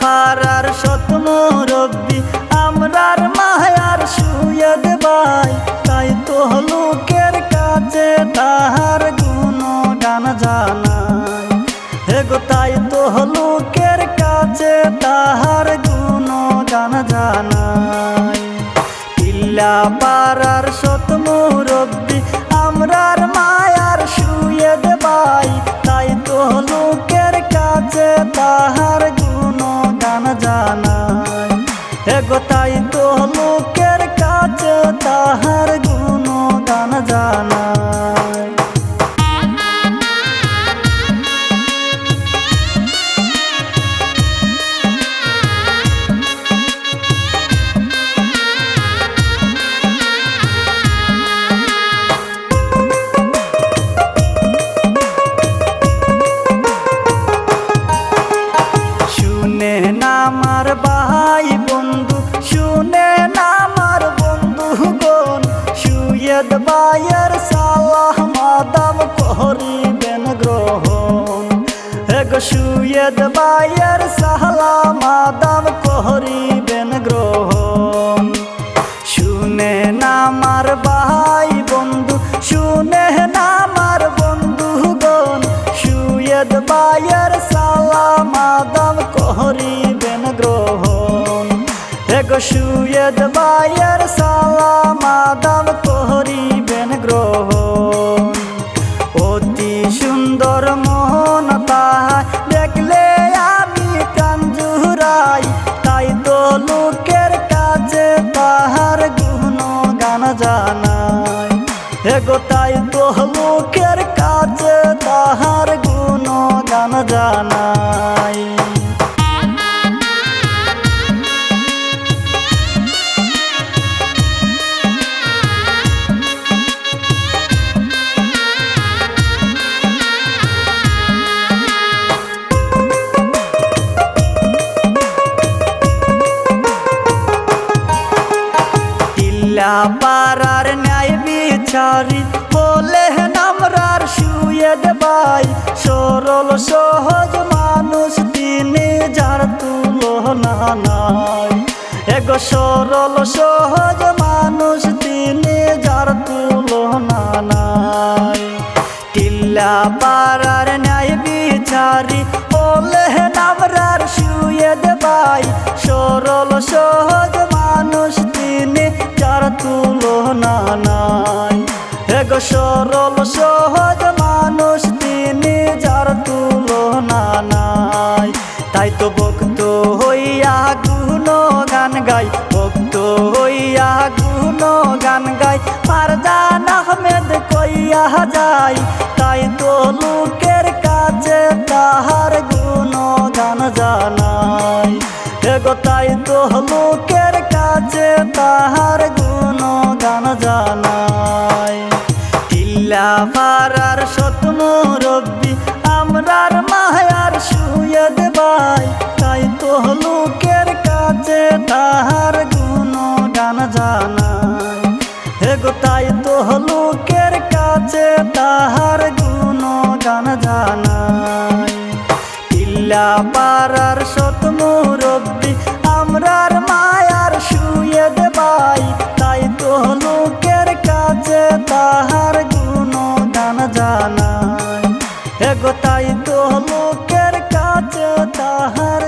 পাড়ার সত মুরব্বী আমরার মায়ার শুয়ে বাই তাই তো এগো তাই তো লোকের সুয়েদ বায়ের সালাহ মাদাম করিবেন গ্রহণ। এক সুয়েদ বায়ের সাহলা মাদাম করিবেন গ্রহণ। শুনে না আমার ভাই বন্ধু, শুনে না আমার বন্ধু গন সুয়েদ বায়ের সালাম আদম করিবেন গ্রহণ। এক সুয়েদ বায়ের সুন্দর মোহন তাহা দেখলে আমি কাঞ্জুরাই। তাই তো লোকের কাজে তাহার গুণ গান জানাই। এগো তাই তো লোকের কাজে তাহার গুণ গান জানাই। পাড়ার ন্যায় বিচারি। বলে নামরার শুয়ে দেবাই সরল সহজ মানুষ তিনি যার তুলনা নাই। এগো সরল সহজ মানুষ তিনি যার তুলনা নাই। টিল্লা পাড়ার ন্যায় বিচারি। বলে নামরার শুয়ে দেবাই সরল সহজ মানুষ গান গাই ফারজান আহমেদ কইয়া যাই। তাই তো লোকের কাছে তাহার গুণ গান জানাই এগো তাই তো লোকের কাছে তাহার গুণ গান জানাই। ইল্লা পাড়ার সত মুরব্বী আমরার মায়ার শুয়ে দেবাই। তাই তো লোকের কাছে তাহার তো লোকের কাছে তাহার